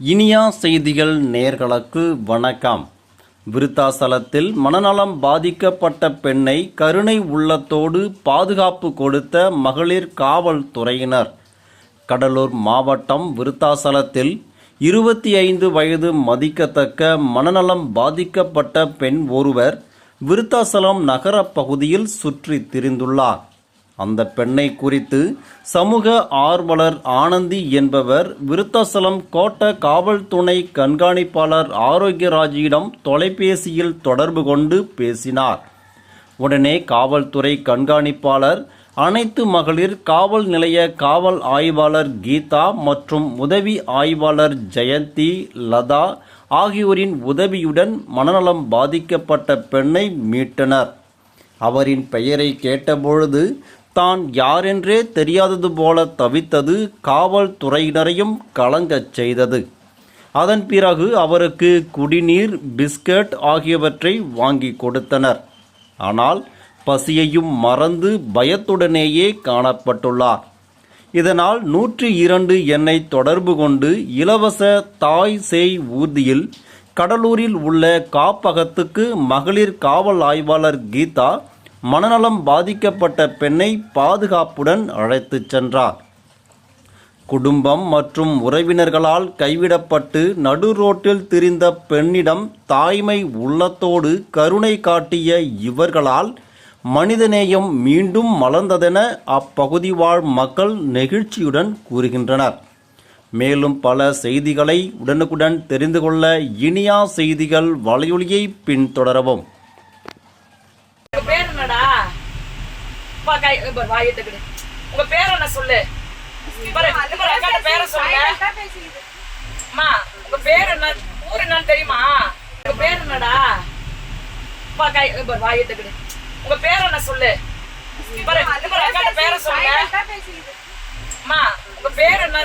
இனியா செய்திகள் நேர்களுக்கு வணக்கம். விருத்தாசலத்தில் மனநலம் பாதிக்கப்பட்ட பெண்ணை கருணை உள்ளத்தோடு பாதுகாப்பு கொடுத்த மகளிர் காவல்துறையினர். கடலூர் மாவட்டம் விருத்தாசலத்தில் இருபத்தி ஐந்து வயது மதிக்கத்தக்க மனநலம் பாதிக்கப்பட்ட பெண் ஒருவர் விருத்தாசலம் நகர பகுதியில் சுற்றி திரிந்துள்ளார். அந்த பெண்ணை குறித்து சமூக ஆர்வலர் ஆனந்தி என்பவர் விருத்தாசலம் கோட்ட காவல் துணை கண்காணிப்பாளர் ஆரோக்கியராஜியிடம் தொலைபேசியில் தொடர்பு கொண்டு பேசினார். உடனே காவல்துறை கண்காணிப்பாளர் அனைத்து மகளிர் காவல் நிலைய காவல் ஆய்வாளர் கீதா மற்றும் உதவி ஆய்வாளர் ஜெயந்தி லதா ஆகியோரின் உதவியுடன் மனநலம் பாதிக்கப்பட்ட பெண்ணை மீட்டனர். அவரின் பெயரை கேட்டபொழுது தான் யாரென்றே தெரியாதது போல தவித்தது காவல்துறையினரையும் கலங்கச் செய்தது. அதன் பிறகு அவருக்கு குடிநீர் பிஸ்கட் ஆகியவற்றை வாங்கி கொடுத்தனர். ஆனால் பசியையும் மறந்து பயத்துடனேயே காணப்பட்டுள்ளார். இதனால் நூற்றி இரண்டு எண்ணை தொடர்பு கொண்டு இலவச தாய் சேய் ஊர்தியில் கடலூரில் உள்ள காப்பகத்துக்கு மகளிர் காவல் ஆய்வாளர் கீதா மனநலம் பாதிக்கப்பட்ட பெண்ணை பாதுகாப்புடன் அழைத்துச் சென்றார். குடும்பம் மற்றும் உறவினர்களால் கைவிடப்பட்டு நடு ரோட்டில் திரிந்த பெண்ணிடம் தாய்மை உள்ளத்தோடு கருணை காட்டிய இவர்களால் மனிதநேயம் மீண்டும் மலர்ந்ததென அப்பகுதி வாழ் மக்கள் நெகிழ்ச்சியுடன் கூறுகின்றனர். மேலும் பல செய்திகளை உடனுக்குடன் தெரிந்து கொள்ள இனியா செய்திகள் வலையொலியை பின்தொடரவும் உங்க பேர் என்னடா அப்பா கை இங்க வாயை உங்க பேர் என்ன சொல்லு? பேரை சொல்லுங்க அம்மா உங்க பேர் என்ன ஊர் என்னன்னு தெரியுமா? உங்க பேர் என்னடா? அப்பா கை இங்க வாயை உங்க பேர் என்ன சொல்லு? பேரை சொல்லுங்க அம்மா உங்க பேர் என்ன?